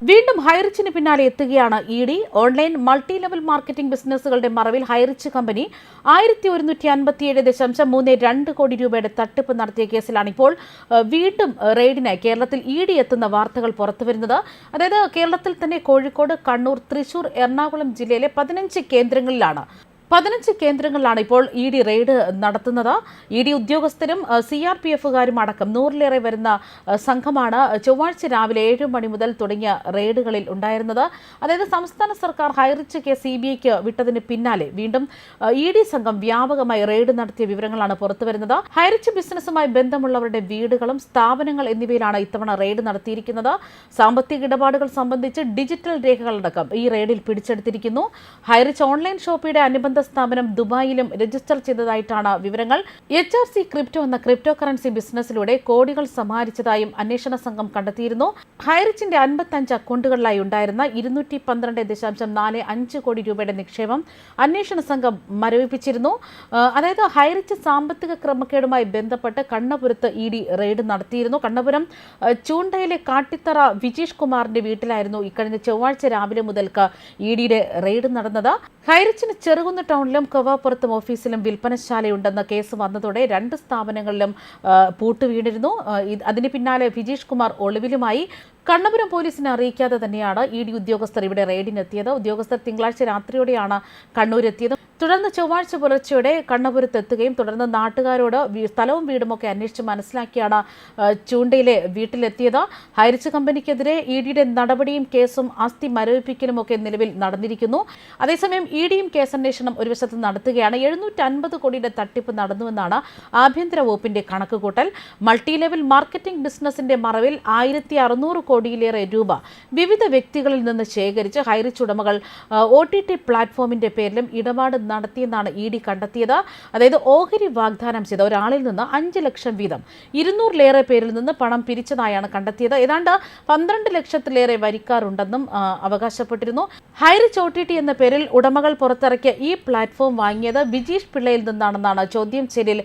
വീണ്ടും ഹൈറിച്ചിന് പിന്നാലെ എത്തുകയാണ് E D. Online multi level marketing ബിസിനസ്സുകളുടെ മറവിൽ ഹൈറിച്ച് കമ്പനി ആയിരത്തി ഒരുന്നൂറ്റി അൻപത്തിയേഴ് ദശാംശം മൂന്ന് രണ്ട് കോടി രൂപയുടെ തട്ടിപ്പ് നടത്തിയ കേസിലാണ് ഇപ്പോൾ വീണ്ടും റെയ്ഡിന് കേരളത്തിൽ ഇ ഡി എത്തുന്ന വാർത്തകൾ പുറത്തുവരുന്നത് അതായത് കേരളത്തിൽ തന്നെ കോഴിക്കോട് കണ്ണൂർ തൃശൂർ എറണാകുളം ജില്ലയിലെ പതിനഞ്ച് കേന്ദ്രങ്ങളിലാണ് പതിനഞ്ച് കേന്ദ്രങ്ങളിലാണ് ഇപ്പോൾ ഇ ഡി റെയ്ഡ് നടത്തുന്നത്. ഇ ഡി ഉദ്യോഗസ്ഥരും സി ആർ പി എഫുകാരും അടക്കം നൂറിലേറെ വരുന്ന സംഘമാണ് ചൊവ്വാഴ്ച രാവിലെ ഏഴ് മണി മുതൽ തുടങ്ങിയ റെയ്ഡുകളിൽ ഉണ്ടായിരുന്നത്. അതായത് സംസ്ഥാന സർക്കാർ ഹൈറിച്ച് കേസ് സി ബി ഐക്ക് വിട്ടതിന് പിന്നാലെ വീണ്ടും ഇ ഡി സംഘം വ്യാപകമായി റെയ്ഡ് നടത്തിയ വിവരങ്ങളാണ് പുറത്തുവരുന്നത് ഹൈറിച്ച് ബിസിനസ്സുമായി ബന്ധമുള്ളവരുടെ വീടുകളും സ്ഥാപനങ്ങൾ എന്നിവയിലാണ് ഇത്തവണ റെയ്ഡ് നടത്തിയിരിക്കുന്നത്. സാമ്പത്തിക ഇടപാടുകൾ സംബന്ധിച്ച് ഡിജിറ്റൽ രേഖകളടക്കം ഈ റെയ്ഡിൽ പിടിച്ചെടുത്തിരിക്കുന്നു. ഹൈറിച്ച് ഓൺലൈൻ ഷോപ്പിയുടെ അനുബന്ധ സ്ഥാപനം ദുബായിലും രജിസ്റ്റർ ചെയ്തതായിട്ടാണ് വിവരങ്ങൾ. എച്ച് ആർ സി ക്രിപ്റ്റോ എന്ന ക്രിപ്റ്റോ കറൻസി ബിസിനസ്സിലൂടെ കോടികൾ സമാഹരിച്ചതായും അന്വേഷണ സംഘം കണ്ടെത്തിയിരുന്നു. ഹൈറിച്ചിന്റെ അൻപത്തഞ്ച് അക്കൗണ്ടുകളിലായി ഉണ്ടായിരുന്ന ഇരുന്നൂറ്റി പന്ത്രണ്ട് ദശാംശം നാല് അഞ്ച് കോടി രൂപയുടെ നിക്ഷേപം അന്വേഷണ സംഘം മരവിപ്പിച്ചിരുന്നു. അതായത് ഹൈറിച്ച് സാമ്പത്തിക ക്രമക്കേടുമായി ബന്ധപ്പെട്ട് കണ്ണപുരത്ത് ഇ ഡി റെയ്ഡ് നടത്തിയിരുന്നു. കണ്ണപുരം ചൂണ്ടയിലെ കാട്ടിത്തറ വിജീഷ് കുമാറിന്റെ വീട്ടിലായിരുന്നു ഇക്കഴിഞ്ഞ ചൊവ്വാഴ്ച രാവിലെ മുതൽക്ക് ഇ ഡിയുടെ റെയ്ഡ് നടന്നത്. ഹൈറിച്ചിന് ചെറുകുന്ന് ടൗണിലും കവാപ്പുറത്തും ഓഫീസിലും വിൽപ്പനശാലയുണ്ടെന്ന കേസ് വന്നതോടെ രണ്ട് സ്ഥാപനങ്ങളിലും പൂട്ട് വീണിരുന്നു. അതിന് പിന്നാലെ വിജീഷ് കുമാർ ഒളിവിലുമായി. കണ്ണപുരം പോലീസിനെ അറിയിക്കാതെ തന്നെയാണ് ഇ ഡി ഉദ്യോഗസ്ഥർ ഇവിടെ റെയ്ഡിനെത്തിയത്. ഉദ്യോഗസ്ഥർ തിങ്കളാഴ്ച രാത്രിയോടെയാണ് കണ്ണൂരെത്തിയത്. തുടർന്ന് ചൊവ്വാഴ്ച പുലർച്ചയോടെ കണ്ണപുരത്ത് എത്തുകയും തുടർന്ന് നാട്ടുകാരോട് സ്ഥലവും വീടുമൊക്കെ അന്വേഷിച്ച് മനസ്സിലാക്കിയാണ് ചൂണ്ടയിലെ വീട്ടിലെത്തിയത്. ഹൈറിച്ച് കമ്പനിക്കെതിരെ ഇ ഡിയുടെ നടപടിയും കേസും ആസ്തി മരവിപ്പിക്കലുമൊക്കെ നിലവിൽ നടന്നിരിക്കുന്നു. അതേസമയം ഇ ഡിയും കേസന്വേഷണം ഒരു വശത്ത് നടത്തുകയാണ്. എഴുന്നൂറ്റി അൻപത് കോടിയുടെ തട്ടിപ്പ് നടന്നുവെന്നാണ് ആഭ്യന്തര വകുപ്പിന്റെ കണക്കുകൂട്ടൽ. മൾട്ടി ലെവൽ മാർക്കറ്റിംഗ് ബിസിനസിന്റെ മറവിൽ ആയിരത്തി അറുന്നൂറ് കോടിയിലേറെ രൂപ വിവിധ വ്യക്തികളിൽ നിന്ന് ശേഖരിച്ച് ഹൈറിച്ച് ഉടമകൾ ഒ ടി ടി പ്ലാറ്റ്ഫോമിന്റെ പേരിലും ഇടപാട് നടത്തിയെന്നാണ് ഇ ഡി കണ്ടെത്തിയത്. അതായത് ഓഹരി വാഗ്ദാനം ചെയ്ത ഒരാളിൽ നിന്ന് അഞ്ച് ലക്ഷം വീതം ഇരുന്നൂറിലേറെ പേരിൽ നിന്ന് പണം പിരിച്ചതായാണ് കണ്ടെത്തിയത്. ഏതാണ്ട് പന്ത്രണ്ട് ലക്ഷത്തിലേറെ വരിക്കാറുണ്ടെന്നും അവകാശപ്പെട്ടിരുന്നു. ഹൈറിച്ച് ഒ ടി ടി എന്ന പേരിൽ ഉടമകൾ പുറത്തിറക്കിയ ഈ പ്ലാറ്റ്ഫോം വാങ്ങിയത് ബിജീഷ് പിള്ളയിൽ നിന്നാണെന്നാണ് ചോദ്യം ചെയ്യലിൽ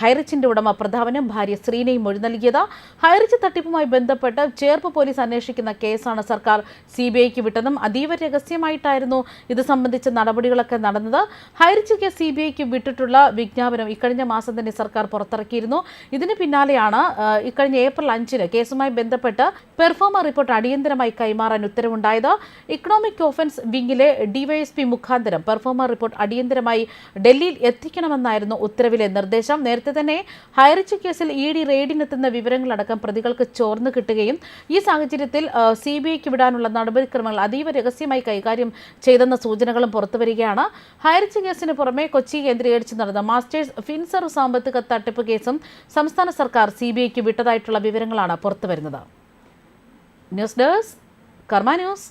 ഹൈറിച്ചിന്റെ ഉടമ പ്രതാപനും ഭാര്യ ശ്രീനയും മൊഴി നൽകിയത്. ഹൈറിച്ച് തട്ടിപ്പുമായി ബന്ധപ്പെട്ട് ചേർപ്പ് പോലീസ് അന്വേഷിക്കുന്ന കേസാണ് സർക്കാർ സി ബി ഐക്ക് വിട്ടതും അതീവ രഹസ്യമായിട്ടായിരുന്നു ഇത് സംബന്ധിച്ച നടപടികളൊക്കെ നടന്നത്. ഹൈറിച്ച് കേസ് സി ബി ഐക്ക് വിട്ടിട്ടുള്ള വിജ്ഞാപനം ഇക്കഴിഞ്ഞ മാസം തന്നെ സർക്കാർ പുറത്തിറക്കിയിരുന്നു. ഇതിന് പിന്നാലെയാണ് ഇക്കഴിഞ്ഞ ഏപ്രിൽ അഞ്ചിന് കേസുമായി ബന്ധപ്പെട്ട് പെർഫോമർ റിപ്പോർട്ട് അടിയന്തരമായി കൈമാറാൻ ഉത്തരവുണ്ടായത്. ഇക്കണോമിക് ഓഫൻസ് വിങ്ങിലെ ഡിവൈഎസ്പി മുഖാന്തരം പെർഫോമർ റിപ്പോർട്ട് അടിയന്തരമായി ഡൽഹിയിൽ എത്തിക്കണമെന്നായിരുന്നു ഉത്തരവിലെ നിർദ്ദേശം. നേരത്തെ തന്നെ ഹൈറിച്ച് കേസിൽ ഇ ഡി റെയ്ഡിനെത്തുന്ന വിവരങ്ങളടക്കം പ്രതികൾക്ക് ചോർന്നു കിട്ടുകയും ഈ സാഹചര്യത്തിൽ സി ബി ഐക്ക് വിടാനുള്ള നടപടിക്രമങ്ങൾ അതീവ രഹസ്യമായി കൈകാര്യം ചെയ്തെന്ന സൂചനകളും പുറത്തുവരികയാണ് ഹയർച്ച് കേസിന് പുറമെ കൊച്ചി കേന്ദ്രീകരിച്ച് നടന്ന മാസ്റ്റേഴ്സ് ഫിൻസർവ് സാമ്പത്തിക തട്ടിപ്പ് കേസും സംസ്ഥാന സർക്കാർ സി ബി ഐക്ക് വിട്ടതായിട്ടുള്ള വിവരങ്ങളാണ് പുറത്തുവരുന്നത് ന്യൂസ് ഡെസ്ക് കർമ്മ ന്യൂസ്.